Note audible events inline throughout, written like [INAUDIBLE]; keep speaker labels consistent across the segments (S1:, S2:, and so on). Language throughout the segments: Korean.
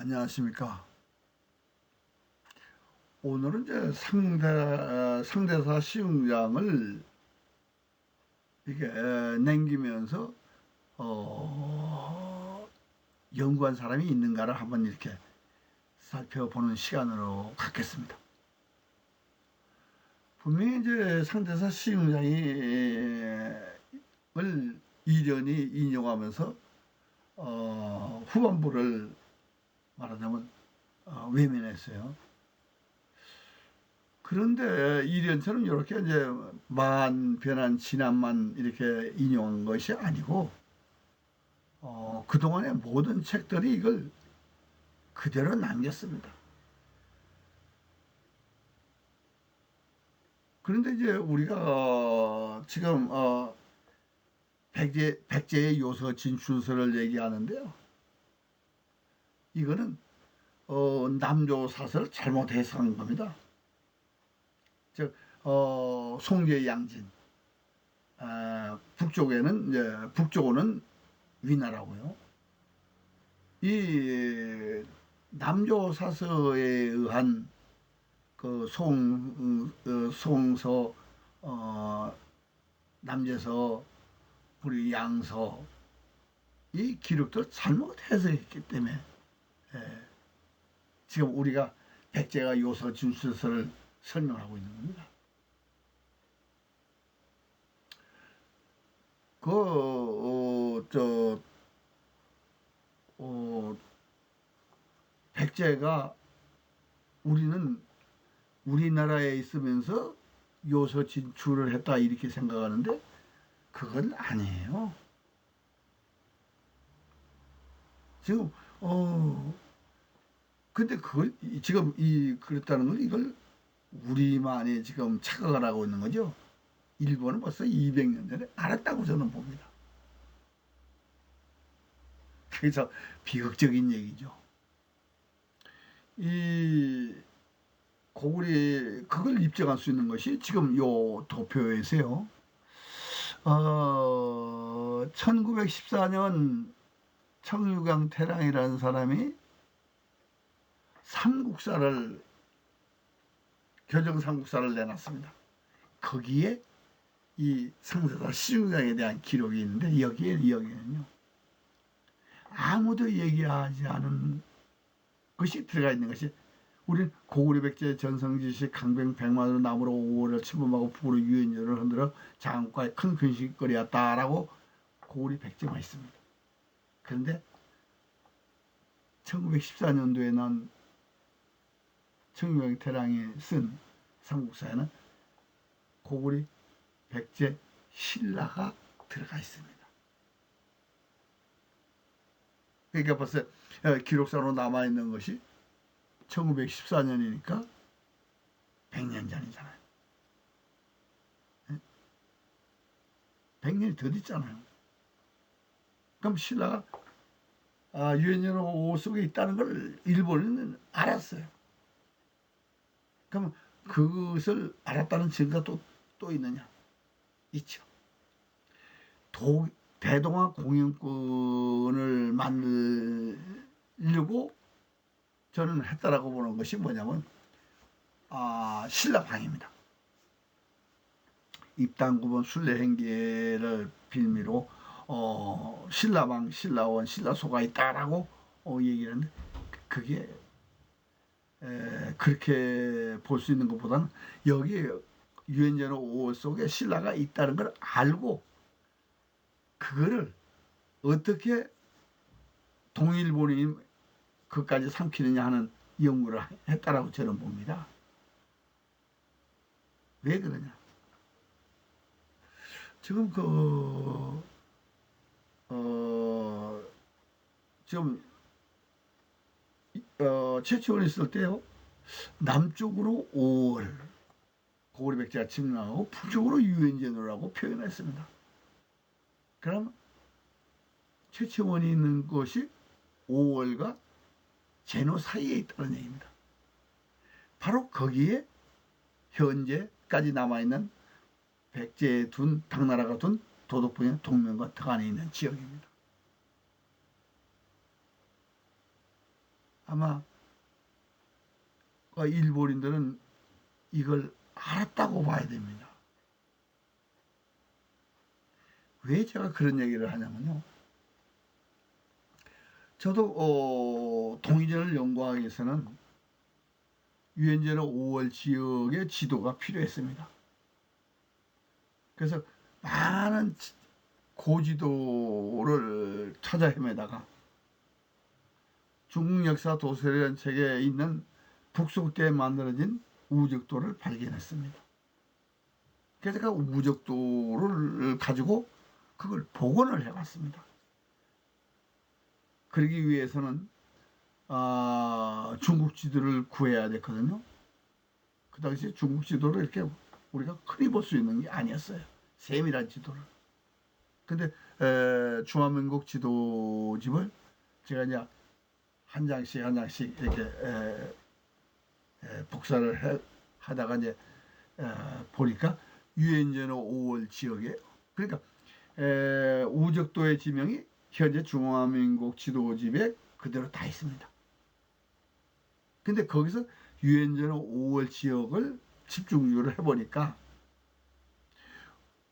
S1: 안녕하십니까. 오늘은 이제 상대, 상대사 시흥장을 이게 남기면서, 어, 연구한 사람이 있는가를 한번 이렇게 살펴보는 시간으로 갖겠습니다. 분명히 이제 상대사 시흥장이 을 이련히 인용하면서 어, 후반부를 말하자면 어, 외면했어요. 그런데 이련처럼 이렇게 이제 만 변한 진안만 이렇게 인용한 것이 아니고 어, 그동안의 모든 책들이 이걸 그대로 남겼습니다. 그런데 이제 우리가 어, 지금 어, 백제, 백제의 요소 진출서를 얘기하는데요. 이거는 어, 남조사설을 잘못 해석한 겁니다. 즉 어, 송제 양진 아, 북쪽에는 이제 북쪽은 위나라고요. 이 남조사서에 의한 그 송, 어, 송서, 어, 남제서, 우리 양서, 이 기록들 잘못 해석했기 때문에 예. 지금 우리가 백제가 요서 진술서를 설명하고 있는 겁니다. 그, 어, 저, 어, 백제가 우리는 우리나라에 있으면서 요소 진출을 했다 이렇게 생각하는데 그건 아니에요. 지금 어 근데 그걸 지금 이 그랬다는 걸 이걸 우리만이 지금 착각을 하고 있는 거죠. 일본은 벌써 200년 전에 알았다고 저는 봅니다. 그래서 비극적인 얘기죠. 이 고구리 그걸 입증할 수 있는 것이 지금 요 도표에서요. 어, 1914년 청유강 태랑이라는 사람이 삼국사를 교정 삼국사를 내놨습니다. 거기에 이 상세사 시우장에 대한 기록이 있는데 여기에 여기는요 아무도 얘기하지 않은 것이 들어가 있는 것이 우리 고구려 백제 전성지시 강병 백만으로 나무로 오월을 침범하고 북으로 유연열을 흔들어 장과의 큰 근식거리였다라고 고구려 백제만 있습니다. 그런데 1914년도에 난 청유경 태랑이 쓴 삼국사에는 고구리 백제 신라가 들어가 있습니다. 그러니까 벌써 기록상으로 남아 있는 것이 1914년이니까 100년 전이잖아요. 100년이 더 됐잖아요. 그럼 신라가 아, 유엔연호 속에 있다는 걸 일본은 알았어요. 그럼 그것을 알았다는 증거가 또, 또 있느냐? 있죠. 도, 대동아 공영권을 만들려고 저는 했다라고 보는 것이 뭐냐면 아, 신라방입니다. 입당구본 순례행계를 빌미로 어, 신라방, 신라원, 신라소가 있다라고 어, 얘기를 하는데 그게 에, 그렇게 볼 수 있는 것보다는 여기 유엔제노 5월 속에 신라가 있다는 걸 알고 그거를 어떻게 동일본이 그까지 삼키느냐 하는 연구를 했다라고 저는 봅니다. 왜 그러냐? 지금 그, 어, 지금, 어, 최치원이 있을 때요, 남쪽으로 5월, 고구려 백제가 침략하고 북쪽으로 유엔제노라고 표현했습니다. 그럼 최치원이 있는 곳이 5월과 제노 사이에 있다는 얘기입니다. 바로 거기에 현재까지 남아있는 백제에 둔 당나라가 둔 도덕부의 동면과 턱 안에 있는 지역입니다. 아마 어, 일본인들은 이걸 알았다고 봐야 됩니다. 왜 제가 그런 얘기를 하냐면요. 저도 어, 동의전을 연구하기 위해서는 유엔제너 5월 지역의 지도가 필요했습니다. 그래서 많은 지- 고지도를 찾아 헤매다가 중국 역사 도서관 책에 있는 북소때 만들어진 우적도를 발견했습니다. 그래서 그 우적도를 가지고 그걸 복원을 해봤습니다. 그러기 위해서는 아, 중국 지도를 구해야 됐거든요. 그 당시 중국 지도를 이렇게 우리가 흔히 볼 수 있는 게 아니었어요. 세밀한 지도를. 근데 에, 중화민국 지도집을 제가 이제 한 장씩 한 장씩 이렇게 에, 에, 복사를 해, 하다가 이제 에, 보니까 유엔제너 5월 지역에 그러니까 에, 우적도의 지명이 현재 중화민국 지도집에 그대로 다 있습니다. 근데 거기서 유엔제너 5월 지역을 집중적으로 해보니까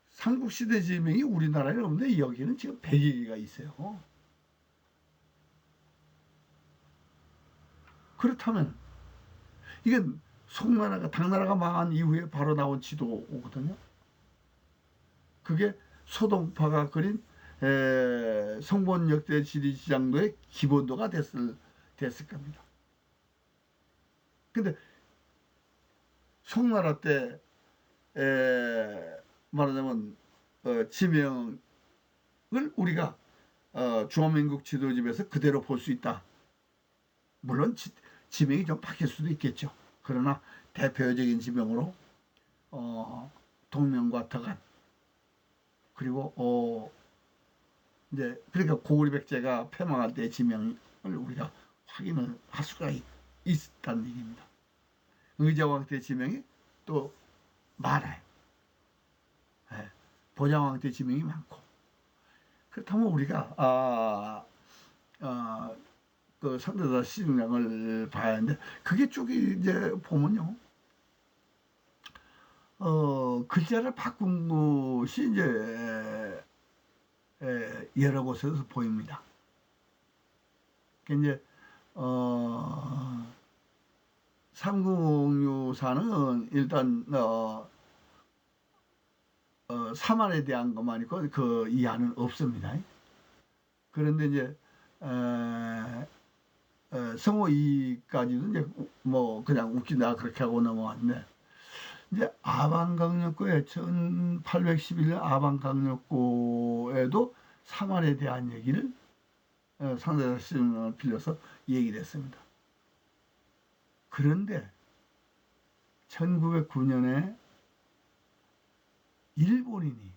S1: 삼국시대 지명이 우리나라에 없는데 여기는 지금 100여 개가 있어요. 그렇다면 이건 송나라가 당나라가 망한 이후에 바로 나온 지도거든요. 그게 소동파가 그린 에, 성본 역대 지리지장도의 기본도가 됐을 됐을 겁니다. 근데 송나라 때 에, 말하자면 어, 지명을 우리가 어, 중화민국 지도집에서 그대로 볼 수 있다. 물론 지, 지명이 좀 바뀔 수도 있겠죠. 그러나 대표적인 지명으로 어, 동명과 덕안 그리고 어, 이제 그러니까 고구려 백제가 패망할 때 지명을 우리가 확인을 할 수가 있, 있다는 얘기입니다. 의자왕 때 지명이 또 많아요. 예, 보자왕 때 지명이 많고 그렇다면 우리가 아, 아, 그 선대사 시중량을 봐야 하는데 그게 쭉 이제 보면요. 어, 글자를 바꾼 것이 이제 에, 여러 곳에서 보입니다. 그 이제 어, 삼국유사는 일단 어, 어, 사만에 대한 것만 있고 그 이하는 없습니다. 그런데 이제 에, 에, 성호 2까지도 이제 뭐 그냥 웃긴다 그렇게 하고 넘어왔는데 이제 아방강력고에 1811년 아방강력고에도 사만에 대한 얘기를 어, 상대자 시을 빌려서 얘기를 했습니다. 그런데 1909년에 일본인이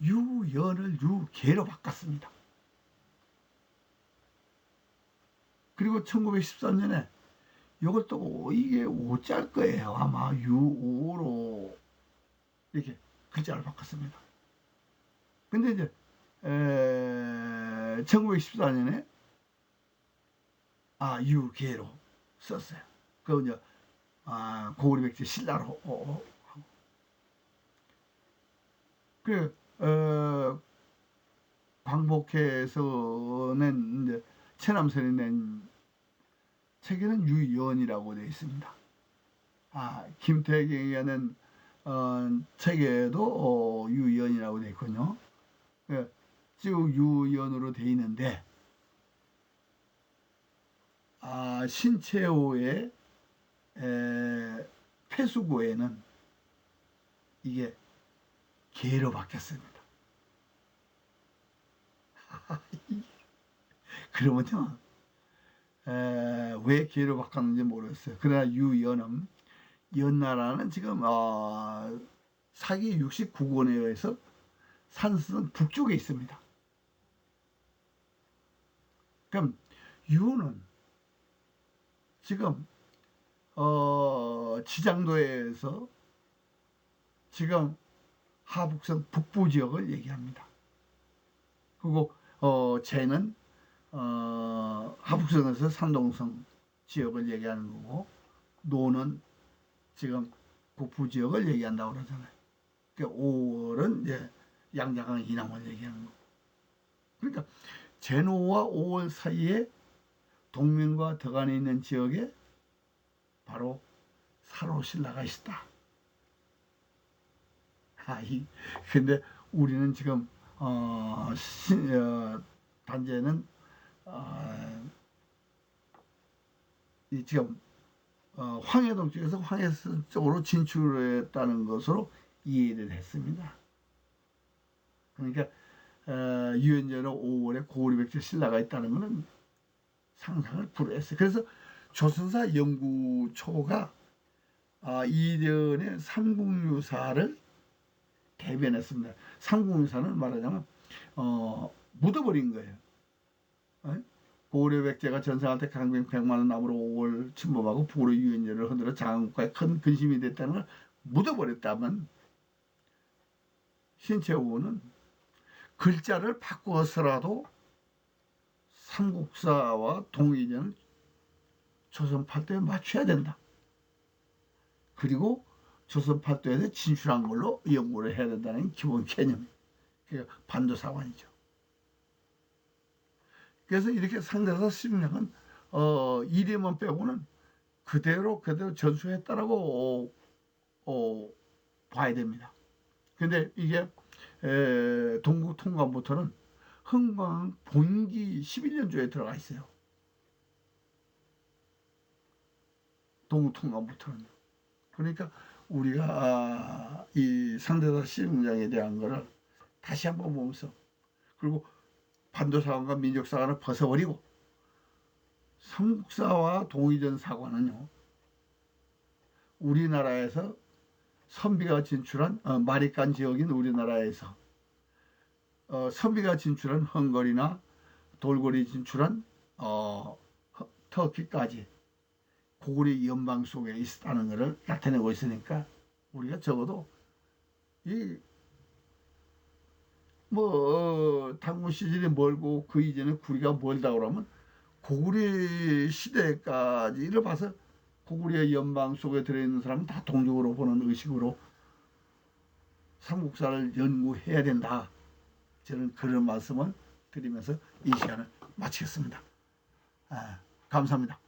S1: 유연을 유계로 바꿨습니다. 그리고 1913년에 이걸 또 이게 오짤 거예요. 아마 유오로 이렇게 글자를 바꿨습니다. 근데 이제 에, 1914년에 아 유계로 썼어요. 그 이제 아 고구려 백제 신라로 어, 어, 하고 그 어, 광복해서 낸 이제 최남선이 낸 책에는 유연이라고 되어 있습니다. 아 김태경이 낸 어, 책에도 어, 유연이라고 되어 있군요. 예, 쭉 유연으로 되어 있는데 아, 신채호의 에, 폐수고에는 이게 개로 바뀌었습니다. [LAUGHS] 그러면요, 에, 왜 개로 바꿨는지 모르겠어요. 그러나 유연은 연나라는 지금 어, 사기 69권에 의해서 산수는 북쪽에 있습니다. 그럼 유는 지금 어, 지장도에서 지금 하북선 북부 지역을 얘기합니다. 그리고 어, 쟤는 어, 하북성에서 산동성 지역을 얘기하는 거고 노는 지금 북부 지역을 얘기한다고 그러잖아요. 그러니까 5월은 이제 양자강 이남을 얘기하는 거. 그러니까 제노와 5월 사이에 동면과 덕안에 있는 지역에 바로 사로신라가 있다. 아, 이 근데 우리는 지금 어, 신, 어 단제는 어, 이 지금 어, 황해동 쪽에서 황해선 쪽으로 진출했다는 것으로 이해를 했습니다. 그러니까 어, 유연제로 5월에 고구려백제 신라가 있다는 것은 상상을 불허했어요. 그래서 조선사 연구초가 아, 이련의 삼국유사를 대변했습니다. 삼국유사는 말하자면 어, 묻어버린 거예요. 어? 고려백제가 전사한테 강병 100만 원 나무로 5월 침범하고 부로 유연제를 흔들어 장국가에 큰 근심이 됐다는 걸 묻어버렸다면 신채호는 글자를 바꾸어서라도 삼국사와 동의전을 조선 팔도에 맞춰야 된다. 그리고 조선 팔도에 진출한 걸로 연구를 해야 된다는 기본 개념. 그게 반도사관이죠. 그래서 이렇게 상대사 십력은 어, 이름만 빼고는 그대로 그대로 전수했다라고 어, 어, 봐야 됩니다. 근데 이게 에, 동국 통감부터는 흥광 본기 11년조에 들어가 있어요. 동국 통감부터는. 그러니까 우리가 아, 이 상대사 시흥장에 대한 거를 다시 한번 보면서 그리고 반도사관과 민족 사관을 벗어버리고 삼국사와 동의전 사관은요 우리나라에서 선비가 진출한 어, 마리깐 지역인 우리나라에서 어, 선비가 진출한 헝거리나 돌고리 진출한 어, 허- 터키까지 고구려 연방 속에 있다는 것을 나타내고 있으니까 우리가 적어도 이 뭐 어, 당군 시절이 멀고 그 이전에 구리가 멀다 그러면 고구려 시대까지를 봐서 고구려 연방 속에 들어있는 사람은 다 동족으로 보는 의식으로 삼국사를 연구해야 된다. 저는 그런 말씀을 드리면서 이 시간을 마치겠습니다. 아, 감사합니다.